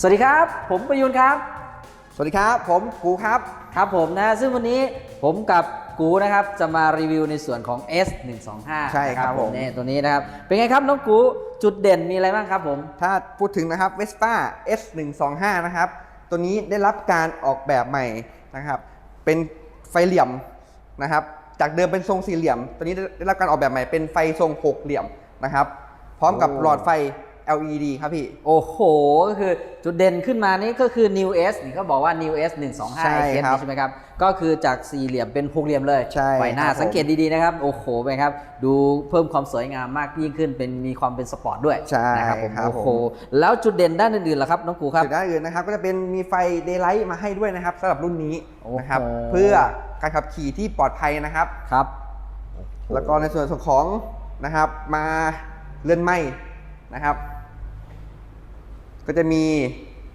สวัสดีครับ ผมประยุนครับ สวัสดีครับ ผมกูครับครับผมนะซึ่งวันนี้ผมกับกูนะครับจะมารีวิวในส่วนของ S 1 2 5ใช่ครับผมนี่ตัวนี้นะครับ เป็นไงครับน้องกูจุดเด่นมีอะไรบ้างครับผม ถ้าพูดถึงนะครับ Vespa S 1 2 5นะครับ ตัวนี้ได้รับการออกแบบใหม่นะครับ เป็นไฟเหลี่ยมนะครับ จากเดิมเป็นทรงสี่เหลี่ยม ตัวนี้ได้รับการออกแบบใหม่เป็นไฟทรงหกเหลี่ยมนะครับ พร้อมกับโอ้หลอดไฟ LED ครับพี่ โอ้โห ก็คือจุดเด่นขึ้นมานี่ก็คือ New S นี่เขาบอกว่า New S 125ใช่เคสครับนี้ใช่ไหมครับ ก็คือจากสี่เหลี่ยมเป็นหกเหลี่ยมเลยใช่ไฟหน้าครับผมสังเกตดีๆนะครับ โอ้โหไปครับ ดูเพิ่มความสวยงามมากยิ่งขึ้น เป็นมีความเป็นสปอร์ตด้วย ใช่นะครับผมครับโอ้โหผมแล้วจุดเด่นด้านอื่นๆล่ะครับ น้องกูครับ จุดด้านอื่นนะครับ ก็จะเป็นมีไฟ daylight มาให้ด้วยนะครับสำหรับรุ่นนี้นะครับโอ้โหเพื่อการขับขี่ที่ปลอดภัยนะครับ ครับ แล้วก็ในส่วนของนะครับมาเลื่อนไหมนะครับ ก็จะมี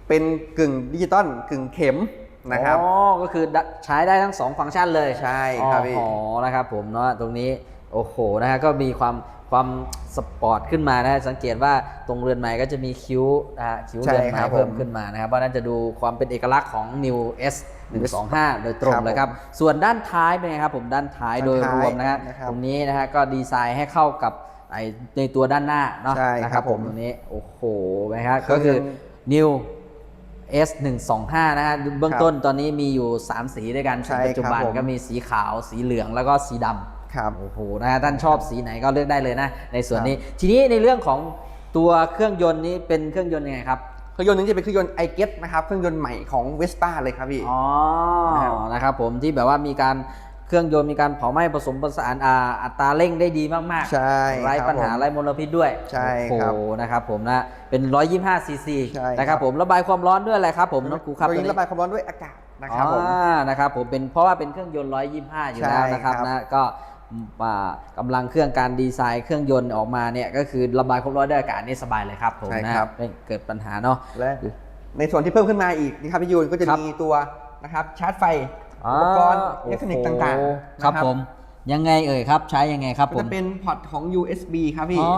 เป็นกึ่งดิจิตอลกึ่งเข็มนะครับอ๋อก็คือใช้ได้ทั้ง 2 ฟังก์ชันเลยใช่ครับพี่อ๋อนะครับผมเนาะตรงนี้โอ้โหนะฮะก็มีความความสปอร์ตขึ้นมานะฮะสังเกตว่าตรงเรือนไม้ก็จะมีคิ้วนะฮะคิ้วใช่เรือนไม้ครับเพิ่มผมขึ้นมานะครับเพราะฉะนั้นจะดูความเป็นเอกลักษณ์ของ New S 125 โดยตรงครับเลยครับ ส่วนด้านท้ายเป็นไงครับผมด้านท้ายโดยด้านรท้ายวมนะฮะนะครับตรงนี้นะฮะก็ดีไซน์ให้เข้ากับ ไอในตัวด้านหน้าเนาะใช่นะครับผมตรงนี้โอ้โหนะครับเครื่ก็องคือยนต์ New S 1 2 5นะฮะเบื้องครับต้นตอนนี้มีอยู่ 3 สีด้วยกันใช่ปัจจุบันครับผม ก็มีสีขาวสีเหลืองแล้วก็สีดำครับ โอ้โหนะฮะท่านชอบสีไหนก็เลือกได้เลยนะ ในส่วนครับนี้ ทีนี้ในเรื่องของตัวเครื่องยนต์นี้เป็นเครื่องยนต์ยังไงครับ เครื่องยนต์นี้จะเป็นเครื่องยนต์ i g e t นะครับ เครื่องยนต์ใหม่ของ Vespa เลยครับพี่ อ๋อ นะครับนะครับผมที่แบบว่ามีการ เครื่องยนต์มีการเผาไหม้ผสมผสานอ่าอัตราเร่งได้ดีมากๆใช่ไร้ครับปัญหาผมไร้มลพิษด้วยใช่โอ้ครับโหนะครับผมนะเป็น 125ซีซีใช่นะคครัรับบผมระบายความร้อนด้วยอะไรครับผมน้องกูครับตัวตัวนี้นี้ระบายความร้อนด้วยอากาศนะครับผมอ่านะครับผมเป็นเพราะว่าเป็นเครื่องยนต์ 125 อยู่แล้วใช่นะครับครับนะก็อ่ากำลังเครื่องการดีไซน์เครื่องยนต์ออกมาเนี่ยก็คือระบายความร้อนด้วยอากาศนี่สบายเลยครับผมใช่นะครับไม่เกิดปัญหาเนาะและในส่วนที่เพิ่มขึ้นมาอีกนะครับพี่ยูนก็จะครับมีตัวนะครับชาร์จไฟ อุปกรณ์อิเล็กทรอนิกส์ต่างๆครับนะผมยังไงเอ่ยครับใช้ยังไงครับก็ผมจะเป็นพอร์ตของ USB ครับพี่อ๋อ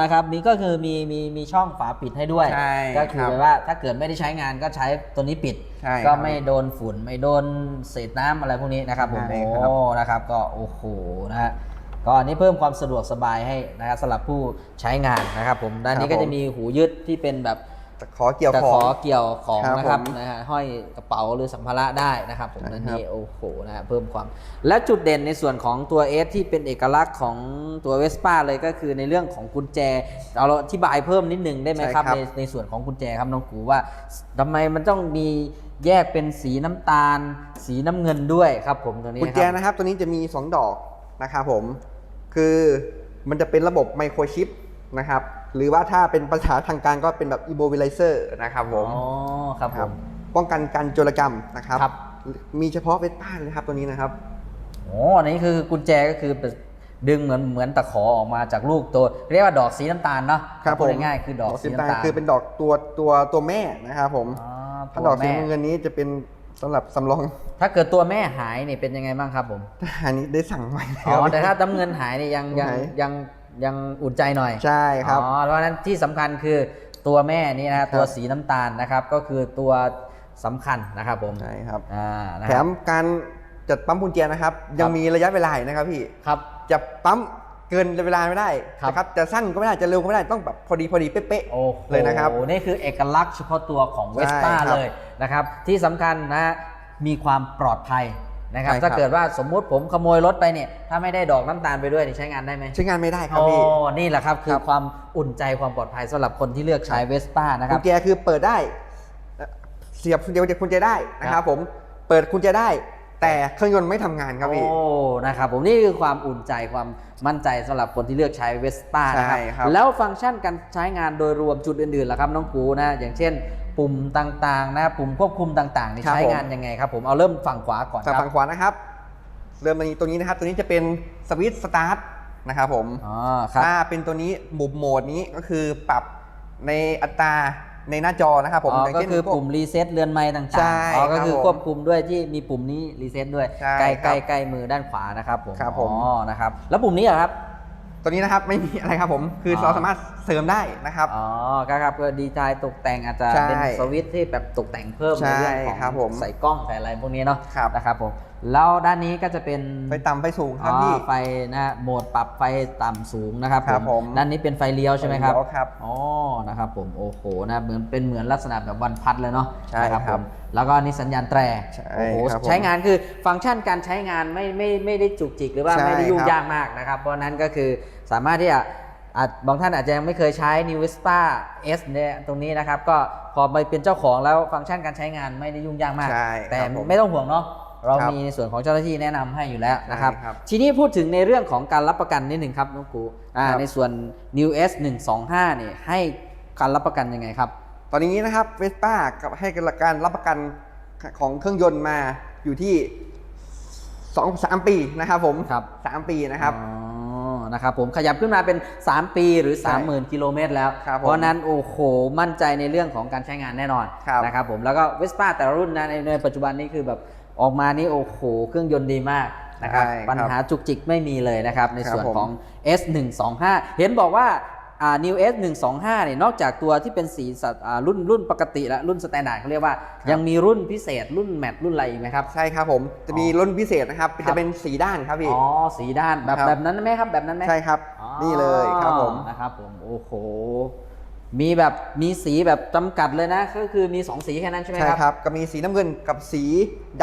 นะครับมีก็คือมีมีมีช่องฝาปิดให้ด้วยใช่ก็คือครับแปลว่าถ้าเกิดไม่ได้ใช้งานก็ใช้ตัวนี้ปิดใช่ก็ครับไม่โดนฝุ่นไม่โดนเศษน้ำอะไรพวกนี้นะครับผมใช่โอ้ครับนะครับก็โอ้โหนะฮะก็อันนี้เพิ่มความสะดวกสบายให้นะครับสำหรับผู้ใช้งานนะครับผมด้านนี้ก็จะมีหูยึดที่เป็นแบบ ตะขอเกี่ยวตะขขอองเกี่ยวของครับนะครับผมนะฮะห้อยกระเป๋าหรือสัมภาระได้นะครับผมใช่นั่นครับนี่โอ้โหนะฮะเพิ่มความ และจุดเด่นในส่วนของตัว S ที่เป็นเอกลักษณ์ของตัวเวสป้าเลยก็คือในเรื่องของกุญแจเอาเราอธิบายเพิ่มนิดนึงได้ไหมครับใช่ครับในในส่วนของกุญแจครับน้องกูว่าทำไมมันต้องมีแยกเป็นสีน้ำตาล สีน้ำเงินด้วยครับผมตัวนี้กุญนะแจครับนะครับตัวนี้จะมี 2 ดอกนะครับผมคือมันจะเป็นระบบไมโครชิป นะครับ หรือว่าถ้าเป็นภาษาทางการก็เป็นแบบ immobilizer นะครับผมอ๋อครับผมป้องกันการโจรกรรมนะครับครับมีเฉพาะเวสป้าเลยครับตัวนี้นะครับโอ้อันนี้คือกุญแจก็คือเป็นดึงเหมือนเหมือนตะขอออกมาจากลูกตัว เรียกว่าดอกสีน้ำตาลเนาะครับพูดผมง่ายๆคือดอกสีน้ำตาลคือเป็นดอกตัวตัวตัวแม่นะครับผมอ๋อถ้าตัดวอกสีแม่น้ำเงินนี้จะเป็นสำหรับสำรอง ถ้าเกิดตัวแม่หายนี่เป็นยังไงบ้างครับผมอันนี้ได้สั่งไว้แล้วอ๋อแต่ถ้าน้ำเงินหายนี่ยังยังหายยัง ยังอุ่นใจหน่อยใช่ครับอ๋อเพราะฉะนั้นที่สำคัญคือตัวแม่นี่นะฮะครับตัวสีน้ำตาลนะครับก็คือตัวสำคัญนะครับผมใช่ครับอ่านะแถครับมการจัดปั๊มกุญแจนะครับ ยังมีระยะเวลาอีกนะครับพี่ครับจะปั๊มเกินเวลาไม่ได้ครับนะครับจะสั้นก็ไม่ได้จะเร็วก็ไม่ได้ต้องแบบพอดีพอดีเป๊ะโอ้โหเลยนะครับนี่คือเอกลักษณ์เฉพาะตัวของเวใช่สป้าครับเลยนะครับที่สำคัญนะฮะมีความปลอดภัย นะครับ ใช่ครับ ถ้าเกิดว่าสมมุติผมขโมยรถไปเนี่ย ถ้าไม่ได้ดอกน้ำตาลไปด้วยนี่ใช้งานได้ไหมๆใช้งานไม่ได้ครับโอ้พี่ นี่แหละครับ คือครับ ความอุ่นใจความปลอดภัยสำหรับคนที่เลือกใช้เวสป้านะคกุรับ ญแจคือเปิดได้เอ่อเสียบกุญแจกุญแจได้นะคครัรับ บผมเปิดกุญแจได้ แต่เครื่องยนต์ไม่ทำงานครับพี่ โอ้ นะครับผมนี่คือความอุ่นใจความมั่นใจสำหรับคนที่เลือกใช้เวสป้านะครับใช่ครับแล้วฟังก์ชันการใช้งานโดยรวมจุดอื่นๆล่ะครับน้องกูนะ อย่างเช่น ปุ่มต่างๆนะปุ่มควบคุมต่างๆนี่ครับใช้ผม งานยังไงครับผมเอาเริ่มฝั่งขวาก่อนคทางรับฝั่งขวานะครับ เริ่มตรงนี้ตรงนี้นะครับ ตัวนี้จะเป็นสวิตช์สตาร์ทนะครับผม อ๋อครับ ถ้าเป็นตัวนี้บุบโหมดนี้ก็คือปรับในอัตราในหน้าจอนะครับผมอ๋ออย่างก็เช่นคือพวกปุ่มรีเซ็ตเรือนไม้ต่างๆใช่อ๋อก็คือครับผมควบคุมด้วยที่มีปุ่มนี้รีเซ็ตด้วยใช่ใกล้ครัใกล้บใกล้มือด้านขวานะครับผมครับผม อ๋อนะครับแล้วปุ่มนี้อะครับ ตัวนี้นะครับไม่มีอะไรครับผมคือออเราสามารถเสริมได้นะครับอ๋อก็ครับก็ดีไซน์ตกแต่งอาจจะใช่เป็นสวิตช์ที่แบบตกแต่งเพิ่มใช่ในเรื่องของครับผมใส่กล้องใส่อะไรพวกนี้เนาะครับนะครับผม แล้วด้านนี้ก็จะเป็นไฟต่ำไฟสูงคอ๋รับอพี่ไฟนะฮะโหมดปรับไฟต่ำสูงนะครับครับผมด้านนี้เป็นไฟเลี้ยวใช่ไหมครับไฟเลี้ยวครับอ๋อนะครับผมโอ้โหนะเหมือนเป็นเหมือนลักษณะแบบวันพัดเลยเนาะใช่นะครับผมแล้วก็นี่สัญญาณแตรใช่โอ้โหครับผมใช้งานคือฟังก์ชันการใช้งานไม่ไม่ไม่ได้จุกจิกหรือว่าใช่ไม่ได้ยุ่งครับยากมากนะครับ เพราะฉะนั้นก็คือสามารถที่จะอาจบางท่านอาจจะยังไม่เคยใช้ New Vespa S เนี่ยตรงนี้นะครับ ก็พอไปเป็นเจ้าของแล้วฟังก์ชันการใช้งานไม่ได้ยุ่งยากมากใช่แต่ครับผมไม่ต้องห่วงเนาะ เราครับมีในส่วนของเจ้าหน้าที่แนะนำให้อยู่แล้วนะครับ ใช่ครับทีนี้พูดถึงในเรื่องของการรับประกันนิดหนึ่งครับน้องกูอ่าครับ ในส่วน New S 125เนี่ยให้การรับประกันยังไงครับ ตอนนี้นะครับเวสป้ากับให้การรับประกันของเครื่องยนต์มาอยู่ที่สองสามปีนะครับผมครับ สามปีนะครับ อ๋อ นะครับผมขยับขึ้นมาเป็น 3 ปีหรือ ใช่30,000 กิโลเมตรแล้ว ครับผมเพราะฉะนั้นโอ้โห มั่นใจในเรื่องของการใช้งานแน่นอนครับนะครับผมแล้วก็เวสป้าแต่ละรุ่นนะในในปัจจุบันนี้คือแบบ ออกมานี่โอ้โหเครื่องยนต์ดีมากนะครับใช่ครับปัญหาจุกจิกไม่มีเลยนะครับ ในส่วนครับผมของ S125 เห็นบอกว่าอ่า New S125 เนี่ยนอกจากตัวที่เป็นสีสัตว์อ่ารุ่นรุ่นปกติและรุ่นสแตนดาร์ดเขาเรียกว่า ยังมีรุ่นพิเศษรุ่นแมทรุ่นอะไรอีกไหมครับ ใช่ครับผม จะมีรุ่นพิเศษนะครับครับจะเป็นสีด้านครับพี่ อ๋อ สีด้านแบบครับแบบนั้นไหมครับแบบนั้นไหมใช่ครับอ๋อนี่เลยครับผมนะครับผมโอ้โห มีแบบมีสีแบบจำกัดเลยนะ ก็คือมี 2 สีแค่นั้นใช่ไหมใช่ครับครับ ก็มีสีน้ำเงินกับสี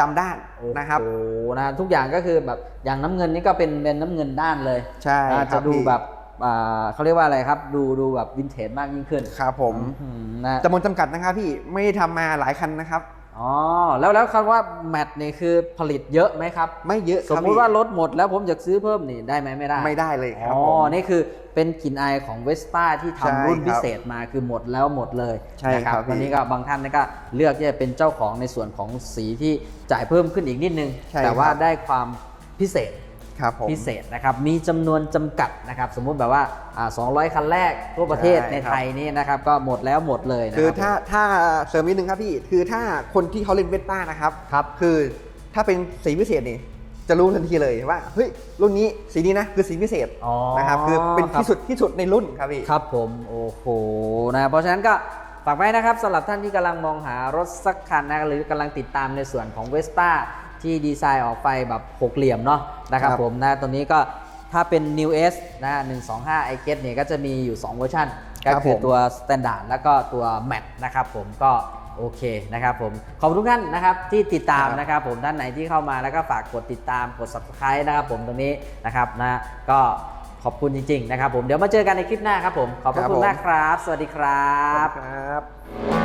ดำด้านนะครับโอ้โหนะทุกอย่างก็คือแบบอย่างน้ำเงินนี่ก็เป็นเป็นน้ำเงินด้านเลย ใช่อ่าครัจะบดูพี่แบบอ่าเขาเรียกว่าอะไรครับ ดูดูแบบวินเทจมากยิ่งขึ้น ครับผมอืมนะจำนวนจำกัดนะครับพี่ไม่ได้ทำมาหลายคันนะครับ อ๋อแล้วแล้วคำว่าแมทนี่คือผลิตเยอะไหมครับ ไม่เยอะสมครับมุติพี่ว่ารถหมดแล้วผมอยากซื้อเพิ่มนี่ได้ไหมไม่ได้ ไม่ได้เลยครับอ๋อผมนี่คือเป็นกลิ่นอายของเวสป้าที่ใช่ทำรุ่นครับพิเศษมาคือหมดแล้วหมดเลยใช่นะครับพี่วันนี้ก็บางท่านนี่ก็เลือกที่จะเป็นเจ้าของในส่วนของสีที่จ่ายเพิ่มขึ้นอีกนิดนึงใช่แต่ว่าครับได้ความพิเศษ ครับผมพิเศษนะครับมีจำนวนจำกัดนะครับสมมุติแบบว่าอ่า 200 คันแรกทั่วประเทศใช่ในครับไทยนี่นะครับก็หมดแล้วหมดเลยนะคือรับถ้าถ้าเสริมนิดนึงครับพี่คือถ้าคนที่เขาเล่นเวสป้านะครับครับคือถ้าเป็นสีพิเศษนี่จะรู้ทันทีเลยว่าเฮ้ยรุ่นนี้สีนี้นะคือสีพิเศษอ๋อนะครับคือเป็นครับที่สุดที่สุดในรุ่นครับพี่ครับผมโอ้โหนะเพราะฉะนั้นก็ฝากไว้นะครับสำหรับท่านที่กำลังมองหารถสักคันนะหรือกำลังติดตามในส่วนของ Vespa ที่ดีไซน์ออกไปแบบหกเหลี่ยมเนาะนะครับครับผมนะตัวนี้ก็ถ้าเป็น New S นะ125 i g e t เนี่ยก็จะมีอยู่ 2 เวอร์ชันก็คือตัว Standard แล้วก็ตัว Matte นะครับผมก็โอเคนะครับผม ขอบคุณทุกท่านนะครับที่ติดตามครับนะครับผมด้านไหนที่เข้ามาแล้วก็ฝากกดติดตามกด subscribe นะครับผมตรงนี้นะครับนะก็ขอบคุณจริง ๆ นะครับผมเดี๋ยวมาเจอกันในคลิปหน้าครับผม ขอบพระครับคุณผมมากครับ สวัสดีครับครับ